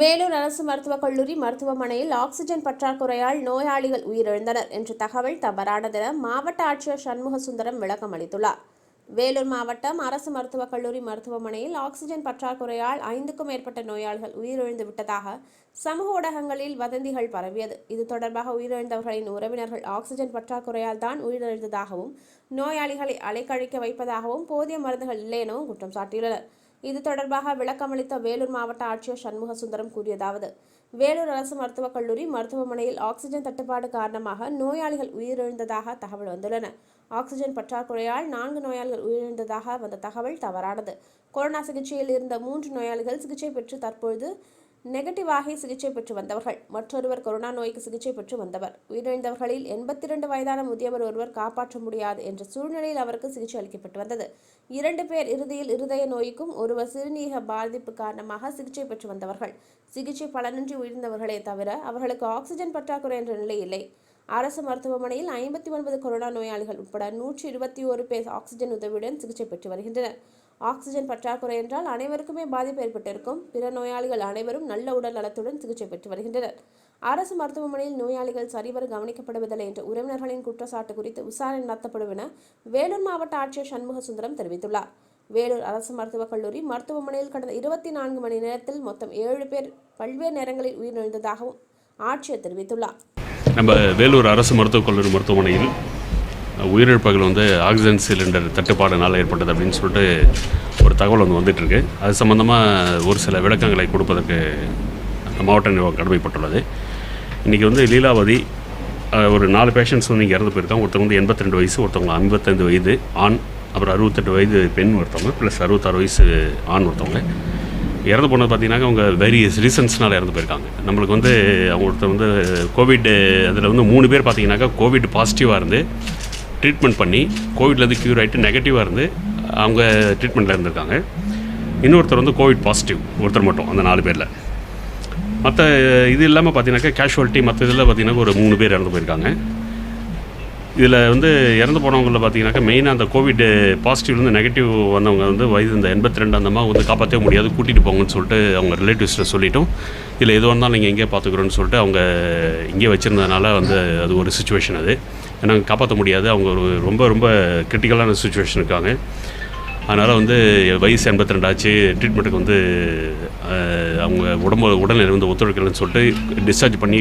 வேலூர் அரசு மருத்துவக் கல்லூரி மருத்துவமனையில் ஆக்சிஜன் பற்றாக்குறையால் நோயாளிகள் உயிரிழந்தனர் என்ற தகவல் தவறானதென மாவட்ட ஆட்சியர் சண்முக சுந்தரம் விளக்கம் அளித்துள்ளார். வேலூர் மாவட்டம் அரசு மருத்துவக் கல்லூரி மருத்துவமனையில் ஆக்சிஜன் பற்றாக்குறையால் ஐந்துக்கும் மேற்பட்ட நோயாளிகள் உயிரிழந்து விட்டதாக சமூக ஊடகங்களில் வதந்திகள் பரவியது. இது தொடர்பாக உயிரிழந்தவர்களின் உறவினர்கள் ஆக்சிஜன் பற்றாக்குறையால் தான் உயிரிழந்ததாகவும் நோயாளிகளை அலைக்கழிக்க வைப்பதாகவும் போதிய மருந்துகள் இல்லை எனவும் குற்றம் சாட்டியுள்ளனர். இது தொடர்பாக விளக்கமளித்த வேலூர் மாவட்ட ஆட்சியர் சண்முக சுந்தரம் கூறியதாவது வேலூர் அரசு மருத்துவக் கல்லூரி மருத்துவமனையில் ஆக்சிஜன் தட்டுப்பாடு காரணமாக நோயாளிகள் உயிரிழந்ததாக தகவல் வந்துள்ளன. ஆக்சிஜன் பற்றாக்குறையால் நான்கு நோயாளிகள் உயிரிழந்ததாக வந்த தகவல் தவறானது. கொரோனா சிகிச்சையில் இருந்த மூன்று நோயாளிகள் சிகிச்சை பெற்று தற்பொழுது நெகட்டிவாகி சிகிச்சை பெற்று வந்தவர்கள். மற்றொருவர் கொரோனா நோய்க்கு சிகிச்சை பெற்று வந்தவர். உயிரிழந்தவர்களில் எண்பத்தி இரண்டு வயதான முதியவர் ஒருவர் காப்பாற்ற முடியாது என்ற சூழ்நிலையில் அவருக்கு சிகிச்சை அளிக்கப்பட்டு வந்தது. இரண்டு பேர் இறுதியில் இருதய நோய்க்கும் ஒருவர் சிறுநீரக பாதிப்பு காரணமாக சிகிச்சை பெற்று வந்தவர்கள். சிகிச்சை பலனின்றி உயிர்ந்தவர்களே தவிர அவர்களுக்கு ஆக்சிஜன் பற்றாக்குறை என்ற நிலை இல்லை. அரசு மருத்துவமனையில் ஐம்பத்தி ஒன்பது கொரோனா நோயாளிகள் உட்பட நூற்றி இருபத்தி ஒரு பேர் ஆக்சிஜன் உதவியுடன் சிகிச்சை பெற்று வருகின்றனர். ஆக்சிஜன் பற்றாக்குறை என்றால் அனைவருக்குமே பாதிப்பு ஏற்பட்டிருக்கும். பிற நோயாளிகள் அனைவரும் நல்ல உடல் நலத்துடன் சிகிச்சை பெற்று வருகின்றனர். அரசு மருத்துவமனையில் நோயாளிகள் சரிவர கவனிக்கப்படுவதில்லை என்ற உறவினர்களின் குற்றச்சாட்டு குறித்து விசாரணை நடத்தப்படும் என வேலூர் மாவட்ட ஆட்சியர் சண்முக சுந்தரம் தெரிவித்துள்ளார். வேலூர் அரசு மருத்துவக் கல்லூரி மருத்துவமனையில் கடந்த இருபத்தி நான்கு மணி நேரத்தில் மொத்தம் ஏழு பேர் பல்வேறு நேரங்களில் உயிரிழந்ததாகவும் ஆட்சியர் தெரிவித்துள்ளார். நம்ம வேலூர் அரசு மருத்துவக் கல்லூரி மருத்துவமனையில் உயிரிழப்புகள் வந்து ஆக்சிஜன் சிலிண்டர் தட்டுப்பாடுனால் ஏற்பட்டது அப்படின்னு சொல்லிட்டு ஒரு தகவல் வந்து வந்துட்டுருக்கு. அது சம்மந்தமாக ஒரு சில விளக்கங்களை கொடுப்பதற்கு மாவட்ட நிர்வாகம் கடமைப்பட்டுள்ளது. இன்றைக்கி வந்து லீலாவதி ஒரு நாலு பேஷண்ட்ஸ் வந்து இங்கே இறந்து போயிருக்காங்க. ஒருத்தவங்க வந்து எண்பத்தி ரெண்டு வயசு ஒருத்தவங்க ஐம்பத்தைந்து வயது ஆண் அப்புறம் அறுபத்தெட்டு வயது பெண் ஒருத்தவங்க ப்ளஸ் அறுபத்தாறு வயசு ஆண் ஒருத்தவங்க. இறந்து போனது பார்த்தீங்கன்னா அவங்க வேரியஸ் ரீசன்ஸ்னால் இறந்து போயிருக்காங்க. நம்மளுக்கு வந்து அவங்க ஒருத்தர் வந்து கோவிட் அதில் வந்து மூணு பேர் பார்த்தீங்கன்னாக்கா கோவிட் பாசிட்டிவாக இருந்து ட்ரீட்மெண்ட் பண்ணி கோவிட்லேருந்து க்யூர் ஆகிட்டு நெகட்டிவாக இருந்து அவங்க ட்ரீட்மெண்ட்டில் இருந்திருக்காங்க. இன்னொருத்தர் வந்து கோவிட் பாசிட்டிவ் ஒருத்தர் மட்டும் அந்த நாலு பேரில். மற்ற இது இல்லாமல் பார்த்தீங்கன்னாக்கா கேஷுவாலிட்டி மற்ற இதில் பார்த்தீங்கன்னா ஒரு மூணு பேர் இறந்து போயிருக்காங்க. இதில் வந்து இறந்து போனவங்களில் பார்த்தீங்கன்னாக்கா மெயினாக அந்த கோவிட் பாசிட்டிவ்லேருந்து நெகட்டிவ் வந்தவங்க வந்து வயது இந்த எண்பத்தி ரெண்டு அந்த மாதிரி வந்து காப்பாற்றவே முடியாது கூட்டிகிட்டு போங்கன்னு சொல்லிட்டு அவங்க ரிலேட்டிவ்ஸில் சொல்லிட்டோம். இதில் எது வந்தாலும் நீங்கள் எங்கேயே பார்த்துக்குறோன்னு சொல்லிட்டு அவங்க இங்கே வச்சுருந்ததுனால வந்து அது ஒரு சுச்சுவேஷன் அது. ஏன்னா காப்பாற்ற முடியாது. அவங்க ஒரு ரொம்ப ரொம்ப கிரிட்டிக்கலான சுச்சுவேஷன் இருக்காங்க. அதனால் வந்து வயசு எண்பத்தி ரெண்டாச்சு ட்ரீட்மெண்ட்டுக்கு வந்து அவங்க உடம்பு உடல்நிலை வந்து ஒத்துழைக்கலன்னு சொல்லிட்டு டிஸ்சார்ஜ் பண்ணி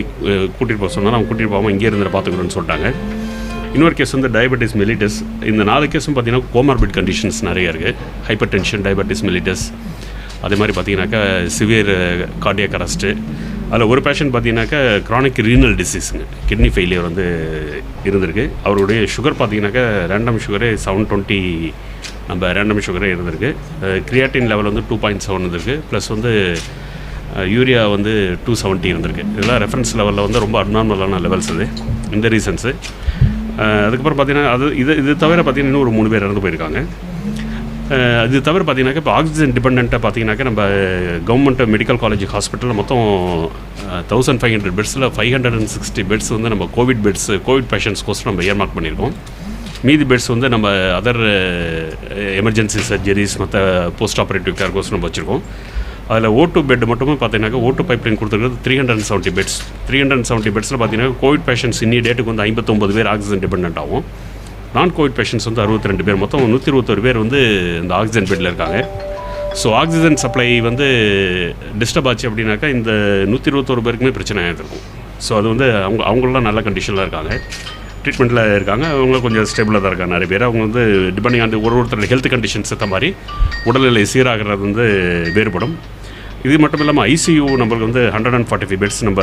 கூட்டிகிட்டு போக சொன்னாலும் அவங்க கூட்டிகிட்டு போகாமல் இங்கே இருந்து பார்த்துக்கணும்னு சொல்லிட்டாங்க. இன்னொரு கேஸ் வந்து டயபெட்டிஸ் மெலிட்டஸ் இந்த நாலு கேஸும் பார்த்தீங்கன்னா கோமார்பிட் கண்டிஷன்ஸ் நிறைய இருக்குது ஹைப்பர் டென்ஷன் டயபெட்டிஸ் மெலிட்டஸ் அதே மாதிரி பார்த்தீங்கன்னாக்கா சிவியர் கார்டியக் uh, அரஸ்ட்டு அதில் ஒரு பேஷண்ட் பார்த்தீங்கன்னாக்கா க்ரானிக் ரீனல் டிசீஸுங்க கிட்னி ஃபெயிலியர் வந்து இருந்திருக்கு. அவருடைய சுகர் பார்த்தீங்கன்னாக்கா ரேண்டம் சுகரே செவன் டுவெண்ட்டி நம்ம ரேண்டம் சுகரே இருந்திருக்கு. கிரியாட்டின் லெவல் வந்து டூ பாயிண்ட் செவன் இருந்திருக்கு. ப்ளஸ் வந்து யூரியா வந்து டூ செவன்ட்டி இருந்திருக்கு. இதெல்லாம் ரெஃபரன்ஸ் லெவலில் வந்து ரொம்ப அப்நார்மலான லெவல்ஸ் இது இந்த ரீசன்ஸு அதுக்கப்புறம் பார்த்தீங்கன்னா அது இது இது தவிர பார்த்தீங்கன்னா இன்னும் ஒரு மூணு பேர் இறந்து போயிருக்காங்க. இது தவிர பார்த்தீங்கன்னாக்கா இப்போ ஆக்சிஜன் டிபெண்ட்டாக பார்த்தீங்கன்னாக்கா நம்ம கவர்மெண்ட் மெடிக்கல் காலேஜ் ஹாஸ்பிட்டலில் மொத்தம் thousand five hundred பெட்ஸில் five hundred and sixty beds வந்து நம்ம கோவிட் பெட்ஸ் கோவிட் பேஷண்ட்ஸ்கோசம் நம்ம ஏர்மார்க் பண்ணியிருக்கோம். மீதி பெட்ஸ் வந்து நம்ம அதர் எமர்ஜென்சி சர்ஜரிஸ் மற்ற போஸ்ட் ஆப்ரேட்டிவ் கேர்க்கோசரம் நம்ம வச்சுருக்கோம். அதில் ஓட்டு பெட் மட்டுமே பார்த்தீங்கன்னாக்கா ஓட்டு பைப்லைன் கொடுத்துருக்கிறது three hundred and seventy beds three hundred and seventy பெட்ஸில் பார்த்தீங்கன்னா கோவிட் பேஷன்ஸ் இன்னி டேட்டுக்கு வந்து ஐம்பத்தொம்பது பேர் ஆக்சிஜன் டிபெண்ட் ஆகும். நான் கோவிட் பேஷண்ட்ஸ் வந்து அறுபத்தி ரெண்டு பேர். மொத்தம் நூற்றி இருபத்தொரு பேர் வந்து இந்த ஆக்சிஜன் பெட்டில் இருக்காங்க. ஸோ ஆக்சிஜன் சப்ளை வந்து டிஸ்டர்ப் ஆச்சு அப்படின்னாக்கா இந்த நூற்றி இருபத்தொரு பேருக்குமே பிரச்சனை ஆகிருக்கும் ஸோ அது வந்து அவங்க அவங்களாம் நல்ல கண்டிஷனில் இருக்காங்க. ட்ரீட்மெண்ட்டில் இருக்காங்க. அவங்க கொஞ்சம் ஸ்டேபிளாக தான் இருக்காங்க நிறைய பேர். அவங்க வந்து டிபெண்டிங் ஆன் ஒரு ஒருத்தரோட ஹெல்த் கண்டிஷன்ஸ் ஏற்ற மாதிரி உடல்நிலை சீராகிறது வந்து வேறுபடும். இது மட்டும் இல்லாமல் ஐசியூ நம்மளுக்கு வந்து hundred and forty five beds நம்ம